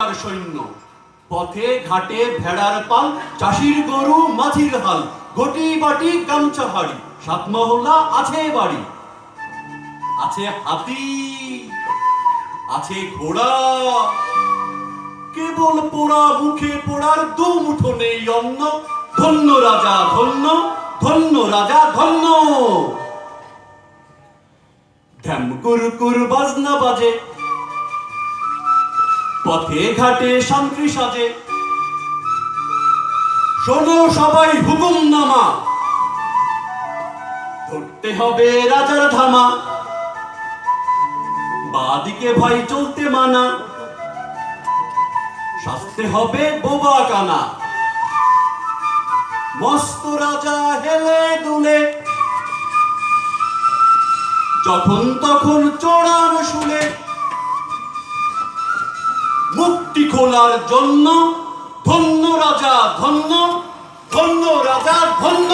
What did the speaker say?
আর সৈন্য। পথে, ঘাটে, ভেড়ার পাল, চাষির গরু মাঝির হাল গটি বাটি, গামছা হাড়ি, সাত মহল্লা, আছে বাড়ি। আছে হাতি, আছে ঘোড়া। কেবল পোড়া মুখে পোড়ার দু মুঠো নেই অন্ন। ধন্য রাজা ধন্য ধন্য রাজা ধন্য। ঢ্যাম কুরকুর বাজনা বাজে পথে ঘাটে শান্তি সাজে। শোনো সবাই হুকুম নামা। ধরতে হবে রাজার ধামা। বাদিকে ভাই চলতে মানা। শাস্তে হবে বোবা কানা। মস্ত রাজা হেলে দুলে। যখন তখন চড়ার শুনে মুক্তি খোলার জন্য ধন্য রাজা ধন্য ধন্য রাজা ধন্য।